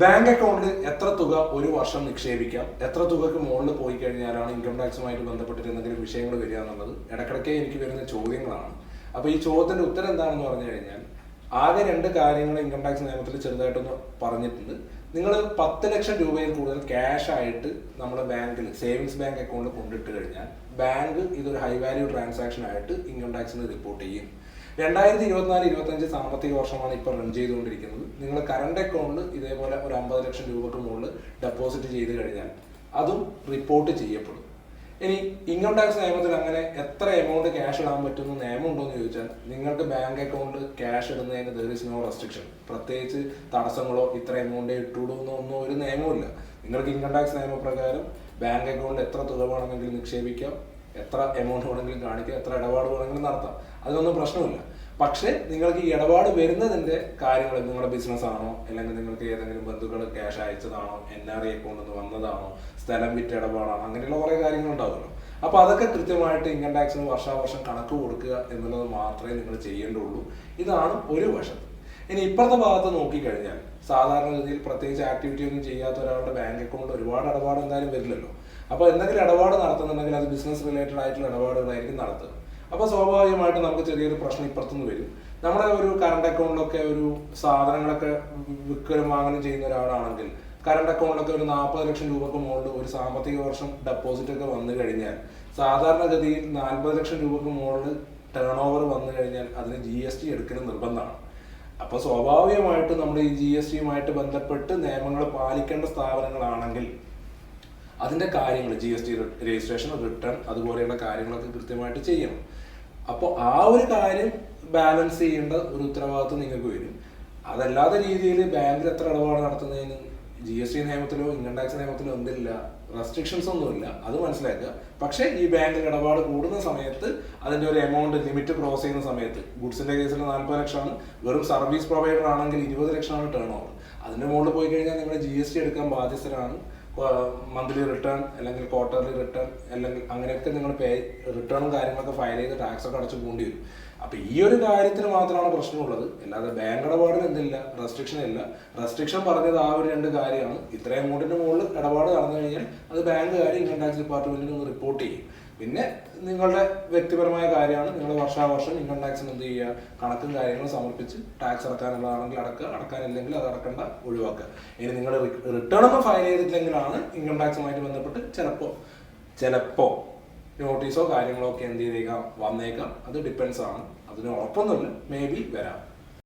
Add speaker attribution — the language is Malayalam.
Speaker 1: ബാങ്ക് അക്കൗണ്ടിൽ എത്ര തുക ഒരു വർഷം നിക്ഷേപിക്കാം? എത്ര തുകക്ക് മുകളിൽ പോയി കഴിഞ്ഞാലാണ് ഇൻകം ടാക്സുമായിട്ട് ബന്ധപ്പെട്ടിട്ട് എന്തെങ്കിലും വിഷയങ്ങൾ വരിക എന്നുള്ളത്? ഇടക്കിടയ്ക്ക് എനിക്ക് വരുന്ന ചോദ്യങ്ങളാണ്. അപ്പോൾ ഈ ചോദ്യത്തിന്റെ ഉത്തരം എന്താണെന്ന് പറഞ്ഞു കഴിഞ്ഞാൽ ആകെ രണ്ട് കാര്യങ്ങൾ ഇൻകം ടാക്സ് നിയമത്തിൽ ചെറുതായിട്ടൊന്ന് പറഞ്ഞിട്ടുണ്ട്. നിങ്ങൾ പത്ത് ലക്ഷം രൂപയിൽ കൂടുതൽ ക്യാഷ് ആയിട്ട് നമ്മുടെ ബാങ്കിൽ സേവിങ്സ് ബാങ്ക് അക്കൗണ്ടിൽ കൊണ്ടിട്ട് കഴിഞ്ഞാൽ ബാങ്ക് ഇതൊരു ഹൈ വാല്യൂ ട്രാൻസാക്ഷൻ ആയിട്ട് ഇൻകം ടാക്സിന് റിപ്പോർട്ട് ചെയ്യും. രണ്ടായിരത്തി ഇരുപത്തിനാല് ഇരുപത്തഞ്ച് സാമ്പത്തിക വർഷമാണ് ഇപ്പോൾ റൺ ചെയ്തുകൊണ്ടിരിക്കുന്നത്. നിങ്ങൾ കറണ്ട് അക്കൗണ്ട് ഇതേപോലെ ഒരു അമ്പത് ലക്ഷം രൂപക്ക് മുകളിൽ ഡെപ്പോസിറ്റ് ചെയ്ത് കഴിഞ്ഞാൽ അതും റിപ്പോർട്ട് ചെയ്യപ്പെടും. ഇനി ഇൻകം ടാക്സ് നിയമത്തിൽ അങ്ങനെ എത്ര എമൗണ്ട് ക്യാഷ് ഇടാൻ പറ്റുന്ന നിയമം ഉണ്ടോ എന്ന് ചോദിച്ചാൽ നിങ്ങൾക്ക് ബാങ്ക് അക്കൗണ്ട് ക്യാഷ് ഇടുന്നതിന് ദർ ഇസ് നോ റെസ്ട്രിക്ഷൻ പ്രത്യേകിച്ച് തടസ്സങ്ങളോ ഇത്ര എമൗണ്ട് ഇട്ടുവിടുന്നോ എന്നൊന്നും ഒരു നിയമമില്ല നിങ്ങൾക്ക് ഇൻകം ടാക്സ് നിയമപ്രകാരം ബാങ്ക് അക്കൗണ്ടിൽ എത്ര തുക വേണമെങ്കിലും നിക്ഷേപിക്കാം. എത്ര എമൗണ്ട് വേണമെങ്കിലും കാണിക്കാം എത്ര ഇടപാട് വേണമെങ്കിലും നടത്താം. അതിനൊന്നും പ്രശ്നമില്ല. പക്ഷേ നിങ്ങൾക്ക് ഈ ഇടപാട് വരുന്നതിന്റെ കാര്യങ്ങൾ നിങ്ങളുടെ ബിസിനസ് ആണോ അല്ലെങ്കിൽ നിങ്ങൾക്ക് ഏതെങ്കിലും ബന്ധുക്കൾ ക്യാഷ് അയച്ചതാണോ എൻ ആർ ഐ അക്കൗണ്ടിൽ നിന്ന് വന്നതാണോ സ്ഥലം വിറ്റ ഇടപാടാണോ അങ്ങനെയുള്ള കുറേ കാര്യങ്ങൾ ഉണ്ടാവുമല്ലോ. അപ്പൊ അതൊക്കെ കൃത്യമായിട്ട് ഇൻകം ടാക്സിന് വർഷാവർഷം കണക്ക് കൊടുക്കുക എന്നുള്ളത് മാത്രമേ നിങ്ങൾ ചെയ്യേണ്ടുള്ളൂ. ഇതാണ് ഒരു വശത്ത്. ഇനി ഇപ്പുറത്തെ ഭാഗത്ത് നോക്കിക്കഴിഞ്ഞാൽ സാധാരണഗതിയിൽ പ്രത്യേകിച്ച് ആക്ടിവിറ്റി ഒന്നും ചെയ്യാത്ത ഒരാളുടെ ബാങ്ക് അക്കൗണ്ട് ഒരുപാട് ഇടപാട് എന്തായാലും വരില്ലല്ലോ. അപ്പൊ എന്തെങ്കിലും ഇടപാട് നടത്തുന്നുണ്ടെങ്കിൽ അത് ബിസിനസ് റിലേറ്റഡ് ആയിട്ടുള്ള ഇടപാടുകളായിരിക്കും നടത്തുക. അപ്പൊ സ്വാഭാവികമായിട്ട് നമുക്ക് ചെറിയൊരു പ്രശ്നം ഇപ്പുറത്തുനിന്ന് വരും. നമ്മുടെ ഒരു കറണ്ട് അക്കൗണ്ടിലൊക്കെ ഒരു സാധനങ്ങളൊക്കെ വിൽക്കലും വാങ്ങലും ചെയ്യുന്ന ഒരാളാണെങ്കിൽ കറണ്ട് അക്കൗണ്ടിലൊക്കെ ഒരു നാൽപ്പത് ലക്ഷം രൂപക്ക് മുകളിൽ ഒരു സാമ്പത്തിക വർഷം ഡെപ്പോസിറ്റ് ഒക്കെ വന്നു കഴിഞ്ഞാൽ സാധാരണഗതിയിൽ നാൽപ്പത് ലക്ഷം രൂപക്ക് മുകളിൽ ടേൺ ഓവർ വന്നു കഴിഞ്ഞാൽ അതിന് ജി എസ് ടി എടുക്കൽ നിർബന്ധമാണ്. അപ്പൊ സ്വാഭാവികമായിട്ട് നമ്മൾ ഈ ജി എസ് ടിയുമായിട്ട് ബന്ധപ്പെട്ട് നിയമങ്ങൾ പാലിക്കേണ്ട സ്ഥാപനങ്ങളാണെങ്കിൽ അതിന്റെ കാര്യങ്ങൾ G S T registration return അതുപോലെയുള്ള കാര്യങ്ങളൊക്കെ കൃത്യമായിട്ട് ചെയ്യണം. അപ്പോൾ ആ ഒരു കാര്യം ബാലൻസ് ചെയ്യേണ്ട ഒരു ഉത്തരവാദിത്വം നിങ്ങൾക്ക് വരും. അതല്ലാത്ത രീതിയിൽ ബാങ്കിൽ എത്ര ഇടപാട് നടത്തുന്നതിന് ജി എസ് ടി നിയമത്തിലോ ഇൻകം ടാക്സ് നിയമത്തിലോ എന്തില്ല റെസ്ട്രിക്ഷൻസ് ഒന്നുമില്ല അത് മനസ്സിലാക്കുക. പക്ഷേ ഈ ബാങ്ക് ഇടപാട് കൂടുന്ന സമയത്ത് അതിന്റെ ഒരു എമൗണ്ട് ലിമിറ്റ് ക്രോസ് ചെയ്യുന്ന സമയത്ത് ഗുഡ്സിന്റെ കേസിൽ നാൽപ്പത് ലക്ഷമാണ് വെറും സർവീസ് പ്രൊവൈഡർ ആണെങ്കിൽ ഇരുപത് ലക്ഷമാണ് ടേൺ ഓവർ അതിന്റെ മുകളിൽ പോയി കഴിഞ്ഞാൽ നിങ്ങൾ ജി എസ് ടി എടുക്കാൻ ബാധ്യസ്ഥരാണ്. മന്ത്ലി റിട്ടേൺ അല്ലെങ്കിൽ ക്വാർട്ടർലി റിട്ടേൺ അല്ലെങ്കിൽ അങ്ങനെയൊക്കെ നിങ്ങൾ പേ റിട്ടേണും കാര്യങ്ങളൊക്കെ ഫയൽ ചെയ്ത് ടാക്സ് ഒക്കെ അടച്ച് പോകേണ്ടി വരും. അപ്പൊ ഈ ഒരു കാര്യത്തിന് മാത്രമാണ് പ്രശ്നമുള്ളത്. അല്ലാതെ ബാങ്ക് ഇടപാടിന് എന്തില്ല റെസ്ട്രിക്ഷൻ ഇല്ല. റെസ്ട്രിക്ഷൻ പറഞ്ഞത് ആ ഒരു രണ്ട് കാര്യമാണ്. ഇത്രയും എമൗണ്ടിന്റെ മുകളിൽ ഇടപാട് നടന്നു കഴിഞ്ഞാൽ അത് ബാങ്കുകാർ ഇൻകം ടാക്സ് ഡിപ്പാർട്ട്മെന്റിന് ഒന്ന് റിപ്പോർട്ട് ചെയ്യും. പിന്നെ നിങ്ങളുടെ വ്യക്തിപരമായ കാര്യമാണ്. നിങ്ങൾ വർഷാവർഷം ഇൻകം ടാക്സിന് എന്ത് ചെയ്യുക? കണക്കും കാര്യങ്ങളും സമർപ്പിച്ച് ടാക്സ് അടക്കാനുള്ളതാണെങ്കിൽ അടക്കുക. അടക്കാനില്ലെങ്കിൽ അത് അടക്കേണ്ട ഒഴിവാക്കുക. ഇനി നിങ്ങൾ റിട്ടേൺ ഒന്നും ഫയൽ ചെയ്തിട്ടില്ലെങ്കിലാണ് ഇൻകം ടാക്സുമായിട്ട് ബന്ധപ്പെട്ട് ചിലപ്പോൾ ചിലപ്പോൾ നോട്ടീസോ കാര്യങ്ങളോ ഒക്കെ എന്ത് ചെയ്തേക്കാം? വന്നേക്കാം. അത് ഡിപ്പെൻസ് ആണ്. അതിന് ഉറപ്പൊന്നുമില്ല. മേ ബി വരാം.